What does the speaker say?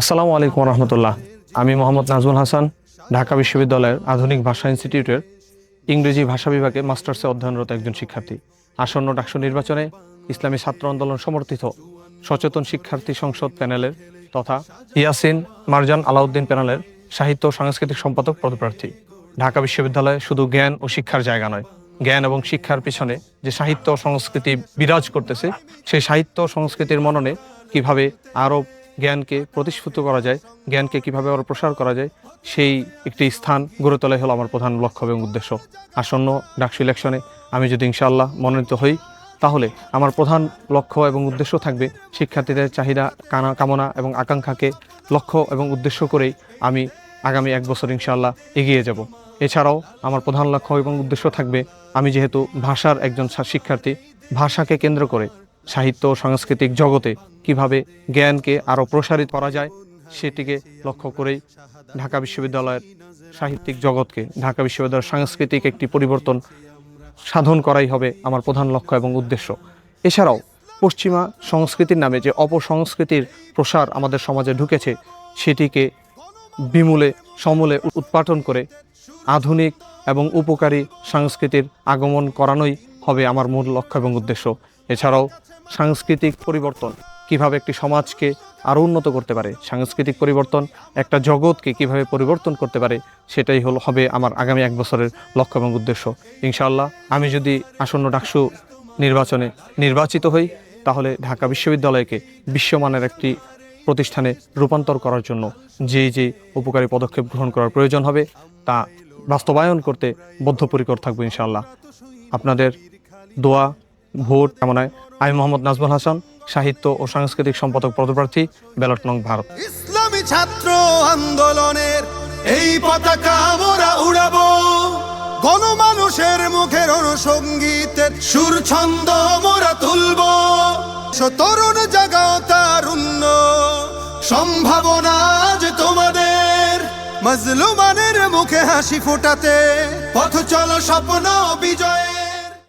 আসসালামু আলাইকুম রহমতুল্লাহ আমি মোহাম্মদ নাজমুল হাসান, ঢাকা বিশ্ববিদ্যালয়ের আধুনিক ভাষা ইনস্টিটিউটের ইংরেজি ভাষা বিভাগে মাস্টার্সে অধ্যয়নরত একজন শিক্ষার্থী। আসন্ন ডাকসু নির্বাচনে ইসলামী ছাত্র আন্দোলন সমর্থিত সচেতন শিক্ষার্থী সংসদ প্যানেলের তথা ইয়াসিন মারজান আলাউদ্দিন প্যানেলের সাহিত্য সাংস্কৃতিক সম্পাদক পদপ্রার্থী। ঢাকা বিশ্ববিদ্যালয়ে শুধু জ্ঞান ও শিক্ষার জায়গা নয়, জ্ঞান এবং শিক্ষার পিছনে যে সাহিত্য সংস্কৃতি বিরাজ করতেছে, সেই সাহিত্য সংস্কৃতির মননে কীভাবে আরও জ্ঞানকে প্রতিষ্ঠিত করা যায়, জ্ঞানকে কীভাবে আরও প্রসার করা যায়, সেই একটি স্থান গড়ে তোলাই হলো আমার প্রধান লক্ষ্য এবং উদ্দেশ্য। আসন্ন ডাকসু ইলেকশনে আমি যদি ইনশাআল্লাহ মনোনীত হই, তাহলে আমার প্রধান লক্ষ্য এবং উদ্দেশ্য থাকবে শিক্ষার্থীদের চাহিদা, কানা, কামনা এবং আকাঙ্ক্ষাকে লক্ষ্য এবং উদ্দেশ্য করেই আমি আগামী এক বছর ইনশাআল্লাহ এগিয়ে যাব। এছাড়াও আমার প্রধান লক্ষ্য এবং উদ্দেশ্য থাকবে আমি যেহেতু ভাষার একজন শিক্ষার্থী, ভাষাকে কেন্দ্র করে সাহিত্য সাংস্কৃতিক জগতে কীভাবে জ্ঞানকে আরও প্রসারিত করা যায় সেটিকে লক্ষ্য করেই ঢাকা বিশ্ববিদ্যালয়ের সাহিত্যিক জগৎকে, ঢাকা বিশ্ববিদ্যালয়ের সাংস্কৃতিক একটি পরিবর্তন সাধন করাই হবে আমার প্রধান লক্ষ্য এবং উদ্দেশ্য। এছাড়াও পশ্চিমা সংস্কৃতির নামে যে অপসংস্কৃতির প্রসার আমাদের সমাজে ঢুকেছে, সেটিকে বিমূলে, সমূলে উৎপাটন করে আধুনিক এবং উপকারী সংস্কৃতির আগমন করানোই হবে আমার মূল লক্ষ্য এবং উদ্দেশ্য। এছাড়াও সাংস্কৃতিক পরিবর্তন কীভাবে একটি সমাজকে আরও উন্নত করতে পারে, সাংস্কৃতিক পরিবর্তন, একটা জগৎকে কীভাবে পরিবর্তন করতে পারে, সেটাই হলো হবে আমার আগামী এক বছরের লক্ষ্য এবং উদ্দেশ্য। ইনশাআল্লাহ, আমি যদি আসন্ন ডাকসু নির্বাচনে নির্বাচিত হই, তাহলে ঢাকা বিশ্ববিদ্যালয়কে বিশ্বমানের একটি প্রতিষ্ঠানে রূপান্তর করার জন্য যে যে উপকারী পদক্ষেপ গ্রহণ করার প্রয়োজন হবে, তা বাস্তবায়ন করতে বদ্ধপরিকর থাকব ইনশাআল্লাহ। আপনাদের দোয়া ভোট কামনায় আমি মোহাম্মদ নাজমুল হাসান, সাহিত্য ও সাংস্কৃতিক সম্পাদক, পদপ্রার্থী, ব্যালট নং ভারত। ইসলামী ছাত্র আন্দোলনের এই পতাকা মোরা উড়াবো। গণমানুষের মুখের অনুসঙ্গীতের সুর ছন্দ মোরা তুলব তরুণ জাগাও তারুণ্য সম্ভাবনা যে তোমাদের। মজলুমানের মুখে হাসি ফোটাতে পথ চলো স্বপ্ন বিজয়ে।